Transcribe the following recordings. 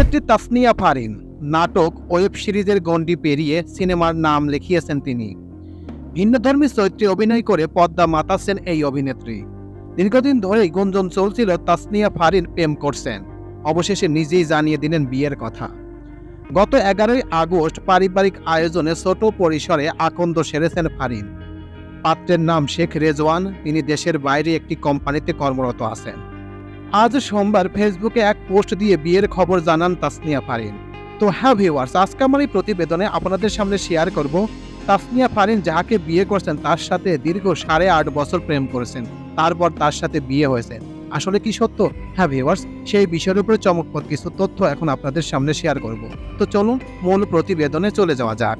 অভিনেত্রী তাসনিয়া ফারিন নাটক ওয়েব সিরিজের গণ্ডি পেরিয়ে সিনেমার নাম লিখিয়েছেন তিনি। ভিন্নধর্মী চরিত্রে অভিনয় করে পদ্মা মাতাচ্ছেন এই অভিনেত্রী। দীর্ঘদিন ধরেই গুঞ্জন চলছিল তাসনিয়া ফারিন প্রেম করছেন। অবশেষে নিজেই জানিয়ে দিলেন বিয়ের কথা। গত এগারোই আগস্ট পারিবারিক আয়োজনে ছোট পরিসরে আকন্দ সেরেছেন ফারিন। পাত্রের নাম শেখ রেজওয়ান, তিনি দেশের বাইরে একটি কোম্পানিতে কর্মরত আছেন। আজ সোমবার ফেসবুকে এক পোস্ট দিয়ে বিয়ের খবর জানান তাসনিয়া ফারিন। তো হ্যাঁ ভিউয়ার্স, আজকে আমার এই প্রতিবেদনে আপনাদের সামনে শেয়ার করব তাসনিয়া ফারিন যাহাকে বিয়ে করছেন তার সাথে দীর্ঘ সাড়ে আট বছর প্রেম করেছেন, তারপর তার সাথে বিয়ে হয়েছে। আসলে কি সত্য? হ্যাঁ ভিউয়ার্স, সেই বিষয়ের উপরে চমকপ্রদ কিছু তথ্য এখন আপনাদের সামনে শেয়ার করব। তো চলুন মূল প্রতিবেদনে চলে যাওয়া যাক।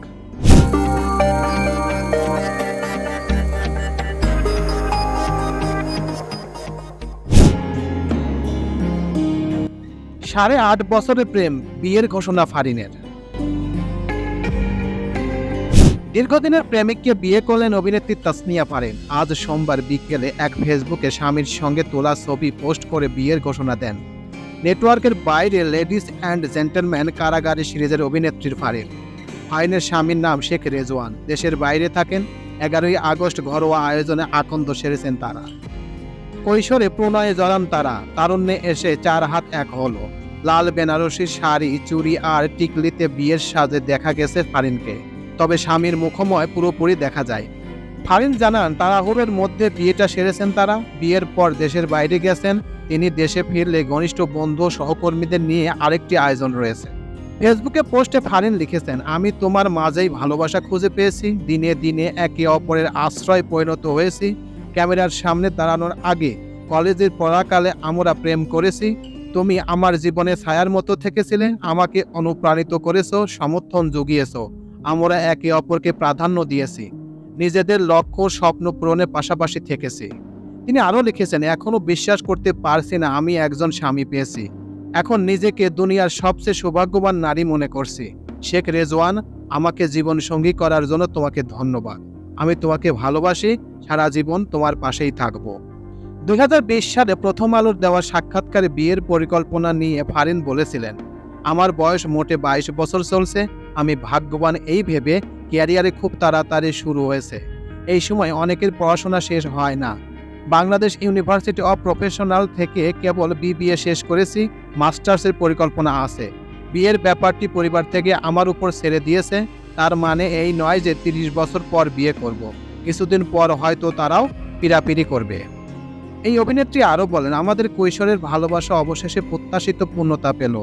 সাড়ে আট বছরের প্রেম বিয়ের ঘোষণা ফারিনের। দীর্ঘদিনের প্রেমিককে বিয়ে করলেন অভিনেত্রী তাসনিয়া ফারিন। আজ সোমবার বিকেলে এক ফেসবুকে স্বামীর সঙ্গে তোলা ছবি পোস্ট করে বিয়ের ঘোষণা দেন। নেটওয়ার্কের বাইরে লেডিস অ্যান্ড জেন্টলম্যান কারাগারি সিরিজের অভিনেত্রীর ফারিন। ফারিনের স্বামীর নাম শেখ রেজওয়ান। দেশের বাইরে থাকেন। এগারোই আগস্ট ঘরোয়া আয়োজনে আকন্দ সেরেছেন তারা। কৈশোরে প্রণয়ে জড়ান তারা। তারুণ্যে এসে চার হাত এক হলো। লাল বেনারসি শাড়ি, চুড়ি আর টিকলিতে বিয়ের সাজে দেখা গেছে ফারিনকে। তবে স্বামীর মুখময় পুরোপুরি দেখা যায়। ফারিন জানান, তাড়াহুড়োর মধ্যে বিয়েটা সেরেছেন তারা। বিয়ের পর দেশের বাইরে গেছেন। তিনি দেশে ফিরলে ঘনিষ্ঠ বন্ধু সহকর্মীদের নিয়ে আরেকটি আয়োজন রয়েছে। ফেসবুকে পোস্টে ফারিন লিখেছেন, আমি তোমার মাঝেই ভালোবাসা খুঁজে পেয়েছি। দিনে দিনে একে অপরের আশ্রয় পরিণত হয়েছি। ক্যামেরার সামনে দাঁড়ানোর আগে কলেজের পড়াকালে আমরা প্রেম করেছি। তুমি আমার জীবনে ছায়ার মতো থেকেছিলে, আমাকে অনুপ্রাণিত করেছ, সমর্থন জুগিয়েছো। আমরা একে অপরকে প্রাধান্য দিয়েছি। নিজেদের লক্ষ্য স্বপ্ন পূরণের পাশাপাশি থেকেছি। তিনি আরও লিখেছেন এখনও বিশ্বাস করতে পারছি না, আমি একজন স্বামী পেয়েছি। এখন নিজেকে দুনিয়ার সবচেয়ে সৌভাগ্যবান নারী মনে করছি। শেখ রেজওয়ান, আমাকে জীবন সঙ্গী করার জন্য তোমাকে ধন্যবাদ। আমি তোমাকে ভালোবাসি, সারা জীবন তোমার পাশেই থাকব। দুই হাজার বিশ সালে প্রথম আলোর দেওয়া সাক্ষাৎকারে বিয়ের পরিকল্পনা নিয়ে ফারিন বলেছিলেন, আমার বয়স মোটে বাইশ বছর চলছে, আমি ভাগ্যবান এই ভেবে ক্যারিয়ারে খুব তাড়াতাড়ি শুরু হয়েছে। এই সময় অনেকের পড়াশোনা শেষ হয় না। বাংলাদেশ ইউনিভার্সিটি অফ প্রফেশনাল থেকে কেবল বিবিএ শেষ করেছি, মাস্টার্সের পরিকল্পনা আছে। বিয়ের ব্যাপারটি পরিবার থেকে আমার উপর ছেড়ে দিয়েছে, তার মানে এই নয় যে তিরিশ বছর পর বিয়ে করব। কিছুদিন পর হয়তো তারাও পিরাপিরি করবে। এই অভিনেত্রী আরও বলেন, আমাদের কৈশোরের ভালোবাসা অবশেষে প্রত্যাশিত পূর্ণতা পেল।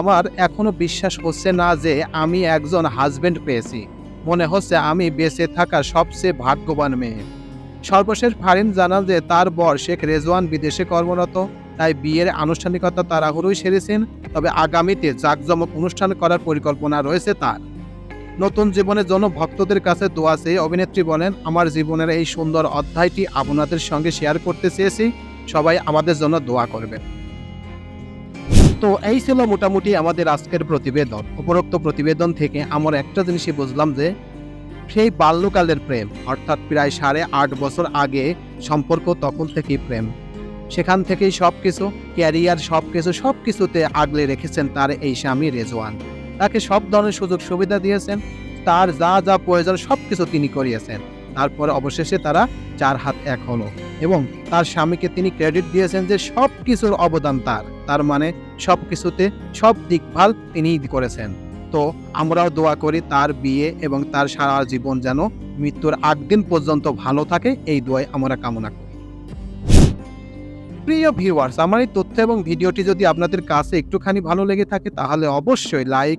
আমার এখনও বিশ্বাস হচ্ছে না যে আমি একজন হাজবেন্ড পেয়েছি। মনে হচ্ছে আমি বেঁচে থাকা সবচেয়ে ভাগ্যবান মেয়ে। সর্বশেষ ফারিন জানাল যে তার বর শেখ রেজওয়ান বিদেশে কর্মরত, তাই বিয়ের আনুষ্ঠানিকতা তাড়াহুড়োই সেরেছেন, তবে আগামীতে জাঁকজমক অনুষ্ঠান করার পরিকল্পনা রয়েছে তার। নতুন জীবনের জন্য ভক্তদের কাছে দোয়া চেয়ে অভিনেত্রী বলেন, আমার জীবনের এই সুন্দর অধ্যায়টি আপনাদের সঙ্গে শেয়ার করতে চেয়েছি। সবাই আমাদের জন্য দোয়া করবেন। তো এই ছিল মোটামুটি আমাদের আজকের প্রতিবেদন। উপরোক্ত প্রতিবেদন থেকে আমার একটা জিনিসই বুঝলাম যে, সেই বাল্যকালের প্রেম, অর্থাৎ প্রায় সাড়ে আট বছর আগে সম্পর্ক তখন থেকেই প্রেম। সেখান থেকেই সব কিছু ক্যারিয়ার সব কিছু সব কিছুতে আগলে রেখেছেন তার এই স্বামী রেজওয়ান। তাকে সব ধরনের সুযোগ সুবিধা দিয়েছেন, তার যা যা প্রয়োজন সব কিছু তিনি করিয়েছেন। তারপরে অবশেষে তারা চার হাত এক হলো এবং তার স্বামীকে তিনি ক্রেডিট দিয়েছেন যে সব কিছুর অবদান তার। তার মানে সব কিছুতে সব দিকভাল তিনিই করেছেন। তো আমরাও দোয়া করি তার বিয়ে এবং তার সারা জীবন যেন মৃত্যুর আট দিন পর্যন্ত ভালো থাকে, এই দোয়াই আমরা কামনা করি। প্রিয় ভিউয়ার্স আমার এই তথ্য এবং ভিডিওটি যদি আপনাদের কাছে একটুখানি ভালো লেগে থাকে, তাহলে অবশ্যই লাইক